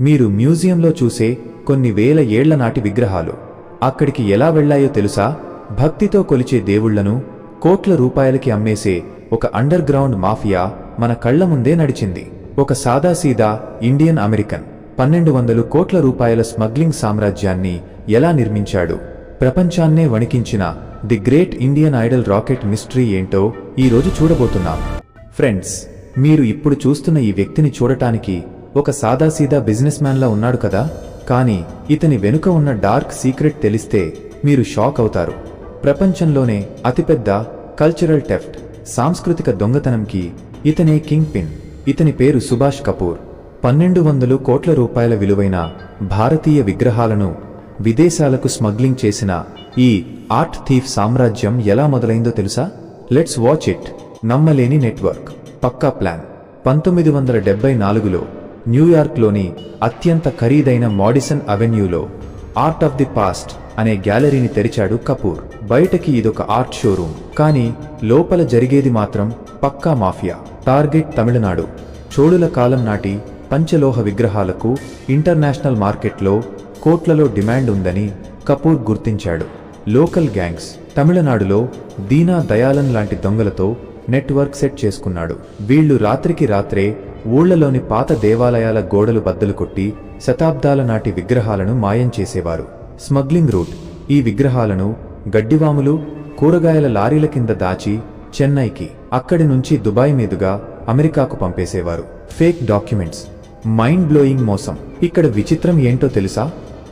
మీరు మ్యూజియంలో చూసే కొన్ని వేల ఏళ్ళ నాటి విగ్రహాలు. అక్కడికి ఎలా వెళ్ళాయో తెలుసా? భక్తితో కొలిచే దేవుళ్ళను కోట్ల రూపాయలకి అమ్మేసే ఒక అండర్ గ్రౌండ్ మాఫియా మన కళ్ళ ముందే నడిచింది. ఒక సాదాసీదా ఇండియన్ అమెరికన్ పన్నెండు వందలు కోట్ల రూపాయల స్మగ్లింగ్ సామ్రాజ్యాన్ని ఎలా నిర్మించాడు? ప్రపంచాన్నే వణికించిన the great Indian idol racket mystery ఏంటో ఈ రోజు చూడబోతున్నాం. ఫ్రెండ్స్ మీరు ఇప్పుడు చూస్తున్న ఈ వ్యక్తిని చూడటానికి ఒక సాదాసీదా బిజినెస్ మ్యాన్లా ఉన్నాడు కదా. కానీ ఇతని వెనుక ఉన్న డార్క్ సీక్రెట్ తెలిస్తే మీరు షాక్ అవుతారు. ప్రపంచంలోనే అతిపెద్ద కల్చరల్ టెఫ్ట్ సాంస్కృతిక దొంగతనంకి ఇతనే కింగ్ పిన్. ఇతని పేరు సుభాష్ కపూర్. పన్నెండు వందలు కోట్ల రూపాయల విలువైన భారతీయ విగ్రహాలను విదేశాలకు స్మగ్లింగ్ చేసిన ఈ ఆర్ట్ థీఫ్ సామ్రాజ్యం ఎలా మొదలైందో తెలుసా? Let's watch it. నమ్మలేని నెట్వర్క్. పక్కా ప్లాన్. పంతొమ్మిది వందల డెబ్బై నాలుగులో న్యూయార్క్లోని అత్యంత ఖరీదైన మాడిసన్ అవెన్యూలో ఆర్ట్ ఆఫ్ ది పాస్ట్ అనే గ్యాలరీని తెరిచాడు కపూర్. బయటకి ఇదొక ఆర్ట్ షోరూమ్ కానీ లోపల జరిగేది మాత్రం పక్కా మాఫియా. టార్గెట్ తమిళనాడు. చోళుల కాలం నాటి పంచలోహ విగ్రహాలకు ఇంటర్నేషనల్ మార్కెట్లో కోట్లలో డిమాండ్ ఉందని కపూర్ గుర్తించాడు. లోకల్ గ్యాంగ్స్ తమిళనాడులో దీనా దయాలన్ లాంటి దొంగలతో నెట్వర్క్ సెట్ చేసుకున్నాడు. వీళ్ళు రాత్రికి రాత్రే ఊళ్ళలోని పాత దేవాలయాల గోడలు బద్దలు కొట్టి శతాబ్దాల నాటి విగ్రహాలను మాయం చేసేవారు. Smuggling route. ఈ విగ్రహాలను గడ్డివాములు కూరగాయల లారీల కింద దాచి చెన్నైకి అక్కడి నుంచి దుబాయ్ మీదుగా అమెరికాకు పంపేసేవారు. Fake documents. మైండ్ బ్లోయింగ్ మోసం. ఇక్కడ విచిత్రం ఏంటో తెలుసా?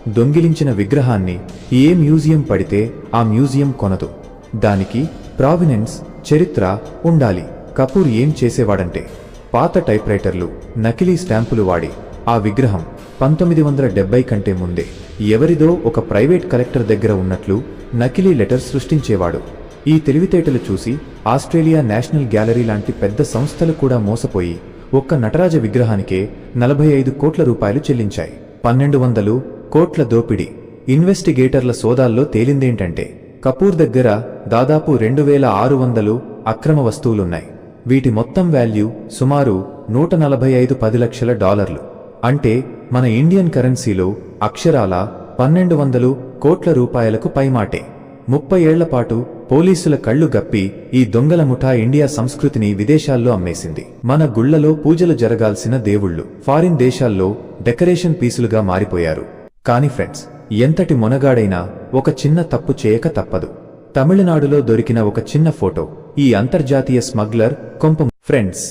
దొంగిలించిన విగ్రహాన్ని ఏ మ్యూజియం పడితే ఆ మ్యూజియం కొనదు. దానికి ప్రావినెన్స్ చరిత్ర ఉండాలి. కపూర్ ఏం చేసేవాడంటే పాత టైప్రైటర్లు నకిలీ స్టాంపులు వాడి ఆ విగ్రహం పంతొమ్మిది వందల డెబ్బై కంటే ముందే ఎవరిదో ఒక ప్రైవేట్ కలెక్టర్ దగ్గర ఉన్నట్లు నకిలీ లెటర్ సృష్టించేవాడు. ఈ తెలివితేటలు చూసి ఆస్ట్రేలియా నేషనల్ గ్యాలరీ లాంటి పెద్ద సంస్థలు కూడా మోసపోయి ఒక్క నటరాజ విగ్రహానికే నలభై ఐదు కోట్ల రూపాయలు చెల్లించాయి. పన్నెండు వందలు కోట్ల దోపిడీ. ఇన్వెస్టిగేటర్ల సోదాల్లో తేలిందేంటంటే కపూర్ దగ్గర దాదాపు రెండు వేల ఆరు వందలు అక్రమ వస్తువులున్నాయి. వీటి మొత్తం వాల్యూ సుమారు నూట నలభై ఐదు పది లక్షల డాలర్లు. అంటే మన ఇండియన్ కరెన్సీలో అక్షరాల పన్నెండు వందలు కోట్ల రూపాయలకు పైమాటే. ముప్పై ఏళ్ళపాటు పోలీసుల కళ్ళు గప్పి ఈ దొంగల ముఠా ఇండియా సంస్కృతిని విదేశాల్లో అమ్మేసింది. మన గుళ్ళలో పూజలు జరగాల్సిన దేవుళ్ళు ఫారిన్ దేశాల్లో డెకరేషన్ పీసులుగా మారిపోయారు. కాని ఫ్రెండ్స్ ఎంతటి మొనగాడైనా ఒక చిన్న తప్పు చేయక తప్పదు. తమిళనాడులో దొరికిన ఒక చిన్న ఫోటో. ఈ అంతర్జాతీయ స్మగ్లర్ కొంప ఫ్రెండ్స్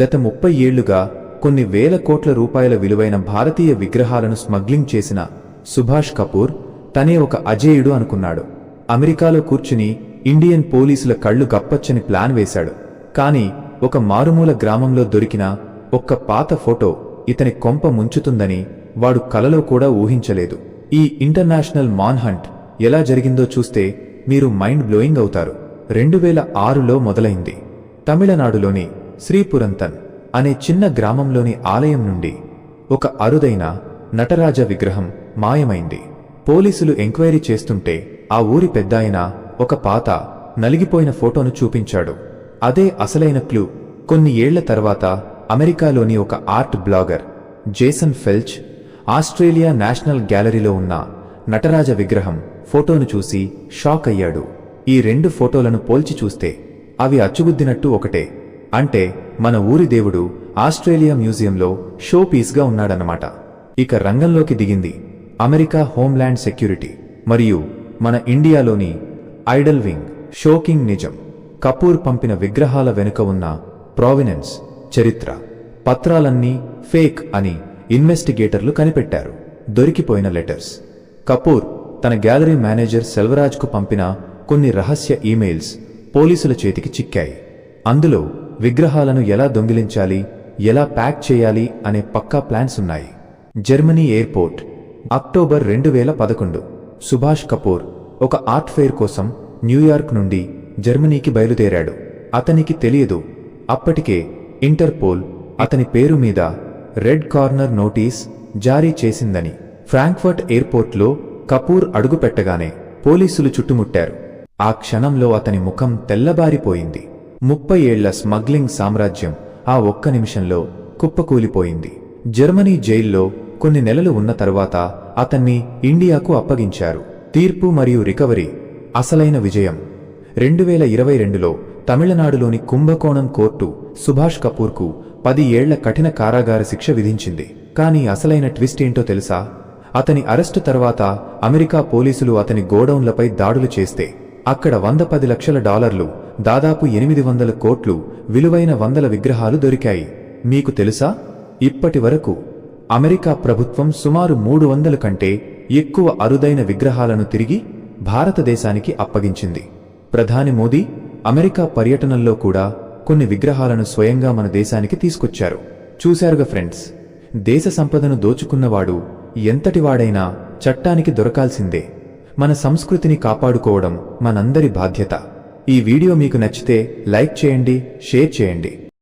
గత ముప్పై ఏళ్ళుగా కొన్ని వేల కోట్ల రూపాయల విలువైన భారతీయ విగ్రహాలను స్మగ్లింగ్ చేసిన సుభాష్ కపూర్ తనే ఒక అజేయుడు అనుకున్నాడు. అమెరికాలో కూర్చుని ఇండియన్ పోలీసుల కళ్ళు గప్పచ్చని ప్లాన్ వేశాడు. కాని ఒక మారుమూల గ్రామంలో దొరికిన ఒక్క పాత ఫోటో ఇతని కొంప ముంచుతుందని వాడు కలలో కూడా ఊహించలేదు. ఈ ఇంటర్నేషనల్ మాన్హంట్ ఎలా జరిగిందో చూస్తే మీరు మైండ్ బ్లోయింగ్ అవుతారు. రెండు వేల ఆరులో మొదలైంది. తమిళనాడులోని శ్రీపురంతన్ అనే చిన్న గ్రామంలోని ఆలయం నుండి ఒక అరుదైన నటరాజ విగ్రహం మాయమైంది. పోలీసులు ఎంక్వైరీ చేస్తుంటే ఆ ఊరి పెద్దాయన ఒక పాత నలిగిపోయిన ఫోటోను చూపించాడు. అదే అసలైన క్లూ. కొన్ని ఏళ్ళ తర్వాత అమెరికాలోని ఒక art blogger Jason Felch Australia national గ్యాలరీలో ఉన్న నటరాజ విగ్రహం ఫోటోను చూసి షాక్ అయ్యాడు. ఈ రెండు ఫోటోలను పోల్చి చూస్తే అవి అచ్చుగుద్దినట్టు ఒకటే. అంటే మన ఊరి దేవుడు ఆస్ట్రేలియా మ్యూజియంలో షో పీస్గా ఉన్నాడన్నమాట. ఇక రంగంలోకి దిగింది అమెరికా హోమ్ల్యాండ్ సెక్యూరిటీ మరియు మన ఇండియాలోని ఐడల్ వింగ్ షోకింగ్ నిజం. కపూర్ పంపిన విగ్రహాల వెనుక ఉన్న ప్రావినెన్స్ చరిత్ర పత్రాలన్నీ ఫేక్ అని ఇన్వెస్టిగేటర్లు కనిపెట్టారు. దొరికిపోయిన లెటర్స్. కపూర్ తన గ్యాలరీ మేనేజర్ సెల్వరాజ్కు పంపిన కొన్ని రహస్య ఈమెయిల్స్ పోలీసుల చేతికి చిక్కాయి. అందులో విగ్రహాలను ఎలా దొంగిలించాలి ఎలా ప్యాక్ చేయాలి అనే పక్కా ప్లాన్స్ ఉన్నాయి. జర్మనీ ఎయిర్పోర్ట్ అక్టోబర్ రెండు వేల పదకొండు. సుభాష్ కపూర్ ఒక ఆర్ట్ ఫెయిర్ కోసం న్యూయార్క్ నుండి జర్మనీకి బయలుదేరాడు. అతనికి తెలియదు. అప్పటికే ఇంటర్పోల్ అతని పేరు మీద రెడ్ కార్నర్ నోటీస్ జారీ చేసిందని. ఫ్రాంక్ఫర్ట్ ఎయిర్పోర్ట్లో కపూర్ అడుగుపెట్టగానే పోలీసులు చుట్టుముట్టారు. ఆ క్షణంలో అతని ముఖం తెల్లబారిపోయింది. ముప్పై ఏళ్ళ స్మగ్లింగ్ సామ్రాజ్యం ఆ ఒక్క నిమిషంలో కుప్పకూలిపోయింది. జర్మనీ జైల్లో కొన్ని నెలలు ఉన్న తరువాత అతన్ని ఇండియాకు అప్పగించారు. తీర్పు మరియు రికవరీ అసలైన విజయం. రెండు వేల ఇరవై రెండులో తమిళనాడులోని కుంభకోణం కోర్టు సుభాష్ కపూర్కు పది ఏళ్ళ కఠిన కారాగార శిక్ష విధించింది. కానీ అసలైన ట్విస్ట్ ఏంటో తెలుసా? అతని అరెస్టు తర్వాత అమెరికా పోలీసులు అతని గోడౌన్లపై దాడులు చేస్తే అక్కడ వంద పది లక్షల డాలర్లు దాదాపు ఎనిమిది వందల కోట్లు విలువైన వందల విగ్రహాలు దొరికాయి. మీకు తెలుసా? ఇప్పటి వరకు అమెరికా ప్రభుత్వం సుమారు మూడు వందల కంటే ఎక్కువ అరుదైన విగ్రహాలను తిరిగి భారతదేశానికి అప్పగించింది. ప్రధాని మోదీ అమెరికా పర్యటనల్లో కూడా కొన్ని విగ్రహాలను స్వయంగా మన దేశానికి తీసుకొచ్చారు. చూశారుగా ఫ్రెండ్స్ దేశ సంపదను దోచుకున్నవాడు ఎంతటివాడైనా చట్టానికి దొరకాల్సిందే. మన సంస్కృతిని కాపాడుకోవడం మనందరి బాధ్యత. ఈ వీడియో మీకు నచ్చితే లైక్ చేయండి షేర్ చేయండి.